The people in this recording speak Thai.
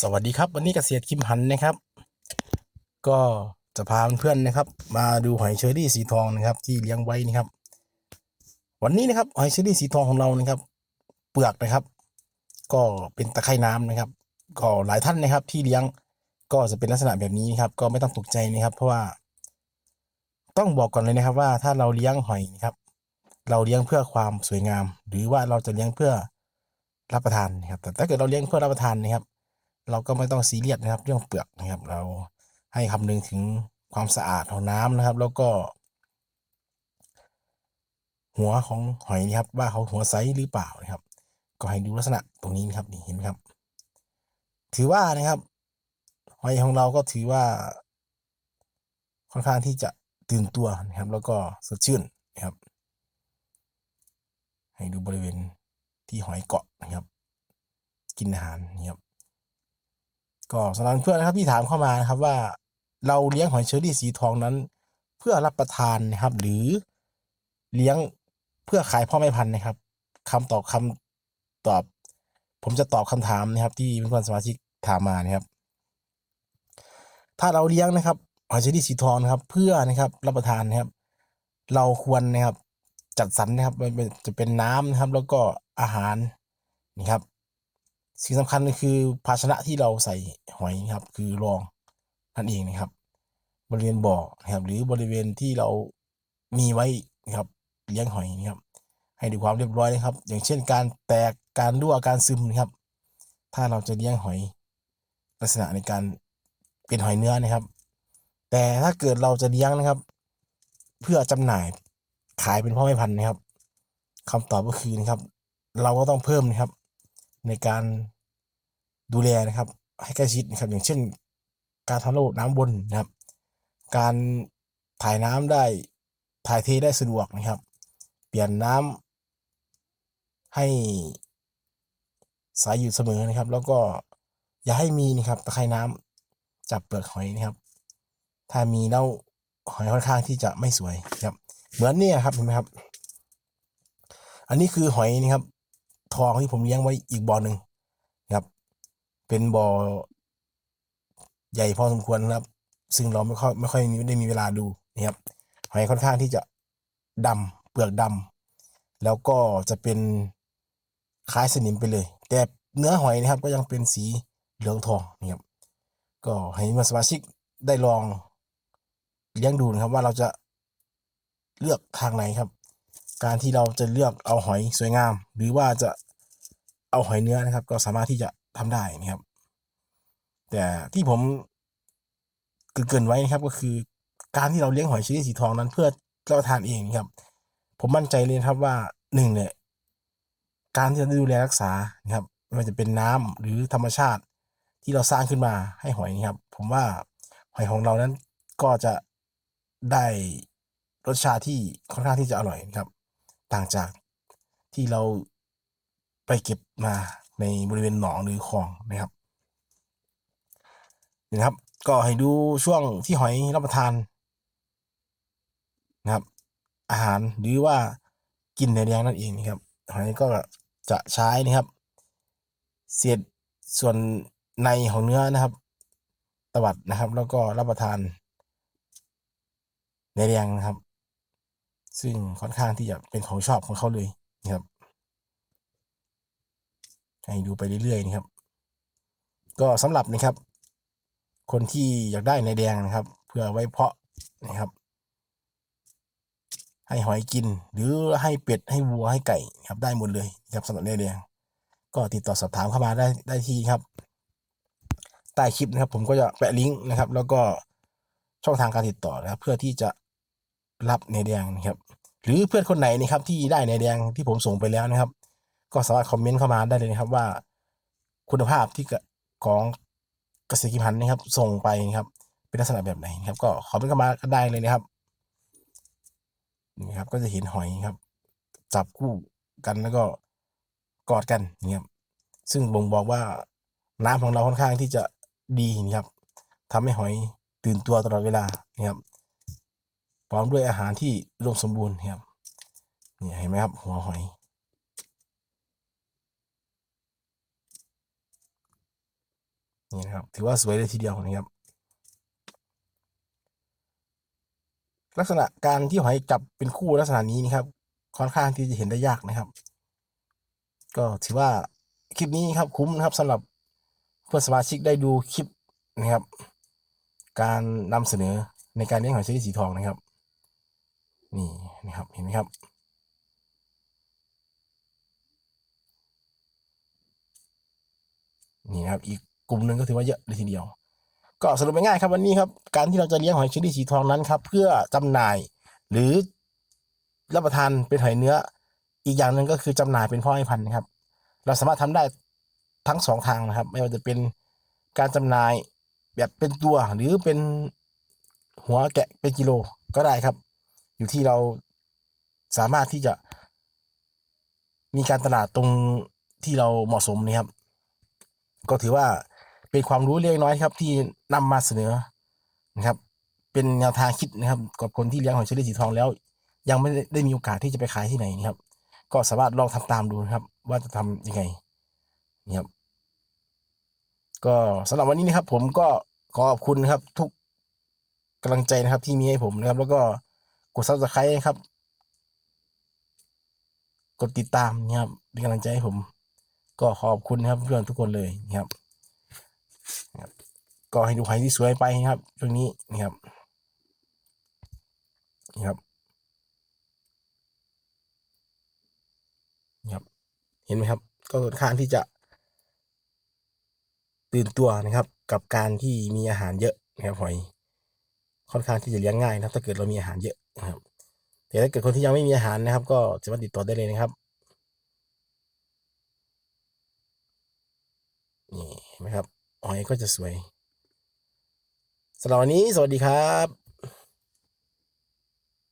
สวัสดีครับ วันนี้เกษตรคิมหันนะครับ ก็จะพาเพื่อนๆนะครับ มาดูหอยเชอรี่สีทองนะครับ ที่เลี้ยงไว้นะครับ วันนี้นะครับหอยเชอรี่สีทองของเรานะครับ เปลือกนะครับ ก็เป็นตะไคร่น้ำนะครับ ก็หลายท่านนะครับ ที่เลี้ยงก็จะเป็นลักษณะแบบนี้นะครับ ก็ไม่ต้องตกใจนะครับ เพราะว่า ต้องบอกก่อนเลยนะครับ ว่าถ้าเราเลี้ยงหอยนะครับ เราเลี้ยงเพื่อความสวยงาม หรือว่าเราจะเลี้ยงเพื่อรับประทานนะครับแต่ถ้าเกิดเราเลี้ยงเพื่อรับประทานนะครับ เราก็ไม่ต้องซีเรียสนะครับเรื่องเปลือกนะครับ เราให้คำนึงถึงความสะอาดของน้ำนะครับ แล้วก็ หัวของหอยนะครับ ว่าเขาหัวไซส์หรือเปล่านะครับ ก็ให้ดูลักษณะตรงนี้นะครับนี่เห็นไหมครับ ถือว่านะครับหอยของเราก็ถือว่า ค่อนข้างที่จะตื่นตัวนะครับ แล้วก็สดชื่นนะครับ ให้ดูบริเวณที่หอยเกาะนะครับ กินอาหารนะครับ ก็สำหรับเพื่อนนะครับที่ถามเข้ามานะครับว่าเราเลี้ยงหอยเชอรี่สีทองนั้น เพื่อรับประทานนะครับ หรือเลี้ยงเพื่อขายพ่อแม่พันธุ์นะครับคำตอบคำตอบ ผมจะตอบคำถามนะครับ ที่เพื่อนสมาชิกถามมานะครับ ถ้าเราเลี้ยงนะครับหอยเชอรี่สีทองนะครับ เพื่อนะครับรับประทานนะครับ เราควรนะครับจัดสรรนะครับม่ว่าจะเป็นน้ำนะครับ แล้วก็อาหารนะครับ สิ่งสำคัญคือภาชนะที่เราใส่หอยนะครับ คือรองนั่นเองนะครับ บริเวณบ่อนะครับ หรือบริเวณที่เรามีไว้นะครับเลี้ยงหอยนะครับ ให้ดูความเรียบร้อยนะครับ อย่างเช่น การแตกการรั่วการซึมนะครับ ถ้าเราจะเลี้ยงหอย ลักษณะในการเป็นหอยเนื้อนะครับ แต่ถ้าเกิดเราจะเลี้ยงนะครับ เพื่อจำหน่ายขายเป็นพ่อแม่พันธุ์นะครับคำตอบก็คือนะครับ เราก็ต้องเพิ่มนะครับ ในการดูแลนะครับ ให้ใกล้ชิดนะครับ อย่างเช่น การทำระบบน้ำวนนะครับ การถ่ายน้ำได้ถ่ายเทได้สะดวกนะครับ เปลี่ยนน้ำให้สายอยู่เสมอนะครับ แล้วก็อย่าให้มีนะครับตะไคร่น้ำจับเปลือกหอยนะครับ ถ้ามีแล้วหอยค่อนข้างที่จะไม่สวยนะครับ เหมือนเนี่ยครับเห็นไหมครับ อันนี้คือหอยนะครับ ทองที่ผมเลี้ยงไว้อีกบ่อหนึ่งครับ เป็นบ่อใหญ่พอสมควรนะครับ ซึ่งเราไม่ค่อยไม่ค่อยได้มีเวลาดูนะครับหอยค่อนข้างที่จะดำเปลือกดำแล้วก็จะเป็นคล้ายสนิมไปเลย แต่เนื้อหอยนะครับก็ยังเป็นสีเหลืองทองนะครับก็ให้มาสมาชิกได้ลองเลี้ยงดูนะครับว่าเราจะเลือกทางไหนครับ การที่เราจะเลือกเอาหอยสวยงาม หรือว่าจะเอาหอยเนื้อนะครับ ก็สามารถที่จะทำได้นะครับ แต่ที่ผมเกรินไว้นะครับก็คือการที่เราเลี้ยงหอยชอรี่สีทองนั้น เพื่อรับประทานเองนะครับ ผมมั่นใจเลยครับว่าหนึ่งเนี่ยการที่จะดูแลรักษานะครับไม่ว่าจะเป็นน้ำหรือธรรมชาติที่เราสร้างขึ้นมาให้หอยนะครับ ผมว่าหอยของเรานั้นก็จะได้รสชาติที่ค่อนข้างที่จะอร่อยนะครับ ต่างจากที่เราไปเก็บมาในบริเวณหนองหรือคลองนะครับนี่นะครับ ก็ให้ดูช่วงที่หอยรับประทานนะครับ อาหารหรือว่ากินในแดงนั่นเองนะครับหอยก็จะใช้นะครับ เศษส่วนในของเนื้อนะครับ ตวัดนะครับ แล้วก็รับประทานในแดงนะครับ ซึ่งค่อนข้างที่จะเป็นของชอบของเขาเลยนะครับให้ดูไปเรื่อยๆนะครับ ก็สำหรับนะครับ คนที่อยากได้ในแดงนะครับ เพื่อไว้เพาะนะครับ ให้หอยกิน หรือให้เป็ดให้วัวให้ไก่ครับได้หมดเลยนะครับสำหรับในแดง ก็ติดต่อสอบถามเข้ามาได้ได้ที่ครับใต้คลิปนะครับ ผมก็จะแปะลิงก์นะครับ แล้วก็ช่องทางการติดต่อนะครับ เพื่อที่จะ รับในแดงนะครับ หรือเพื่อนคนไหนนะครับที่ได้ในแดงที่ผมส่งไปแล้วนะครับ ก็สามารถคอมเมนต์เข้ามาได้เลยนะครับว่า คุณภาพที่ของเกษตรกิจพันธ์นะครับ ส่งไปนะครับ เป็นลักษณะแบบไหนครับ ก็ขอมเป็นเข้ามาก็ได้เลยนะครับนี่ครับ ก็จะเห็นหอยครับ จับคู่กันแล้วก็กอดกันนะครับซึ่งบ่งบอกว่าน้ำของเราค่อนข้างที่จะดีนะครับทำให้หอยตื่นตัวตลอดเวลานะครับ พร้อมด้วยอาหารที่รวมสมบูรณ์ครับนี่เห็นไหมครับ หัวหอยนี่นะครับ ถือว่าสวยเลยทีเดียวนะครับ ลักษณะการที่หอยจับเป็นคู่ลักษณะนี้นะครับ ค่อนข้างที่จะเห็นได้ยากนะครับ ก็ถือว่าคลิปนี้ครับคุ้มนะครับสำหรับเพื่อนสมาชิกได้ดูคลิปนะครับ การนำเสนอในการเลี้ยงหอยเชอรี่สีทองนะครับ นี่นะครับเห็นไหมครับ นี่นะครับ อีกกลุ่มหนึ่งก็ถือว่าเยอะเลยทีเดียว ก็สรุปง่ายๆครับวันนี้ครับ การที่เราจะเลี้ยงหอยเชอรี่สีทองนั้นครับ เพื่อจำหน่ายหรือรับประทานเป็นหอยเนื้อ อีกอย่างหนึ่งก็คือจำหน่ายเป็นพ่อให้พันธุ์นะครับ เราสามารถทำได้ทั้งสองทางนะครับ ไม่ว่าจะเป็นการจำหน่ายแบบเป็นตัวหรือเป็นหัวแกะเป็นกิโลก็ได้ครับ อยู่ที่เราสามารถที่จะมีการตลาดตรงที่เราเหมาะสมนะครับ ก็ถือว่าเป็นความรู้เล็กน้อยครับ ที่นำมาเสนอนะครับ เป็นแนวทางคิดนะครับกับคนที่เลี้ยงหอยเชอรี่สีทองแล้ว ยังไม่ได้มีโอกาสที่จะไปขายที่ไหนนะครับ ก็สามารถลองทำตามดูนะครับ ว่าจะทำยังไงนี่ครับ ก็สำหรับวันนี้นะครับ ผมก็ขอขอบคุณนะครับ ทุกกำลังใจนะครับที่มีให้ผมนะครับ แล้วก็ กดซับสไครต์ครับ กดติดตามนะครับเป็นกำลังใจให้ผม ก็ขอบคุณนะครับเพื่อนทุกคนเลยนะครับ ก็ให้ดูหอยที่สวยไปนะครับช่วงนี้นะครับนี่ครับนะครับ เห็นไหมครับ ก็ค่อนข้างที่จะตื่นตัวนะครับ กับการที่มีอาหารเยอะนะครับหอย ค่อนข้างที่จะเลี้ยงง่ายนะครับถ้าเกิดเรามีอาหารเยอะ นะครับแต่ถ้าเกิดคนที่ยังไม่มีอาหารนะครับ ก็สามารถติดต่อได้เลยนะครับนี่เห็นไหมครับหอยก็จะสวยสำหรับวันนี้สวัสดีครับ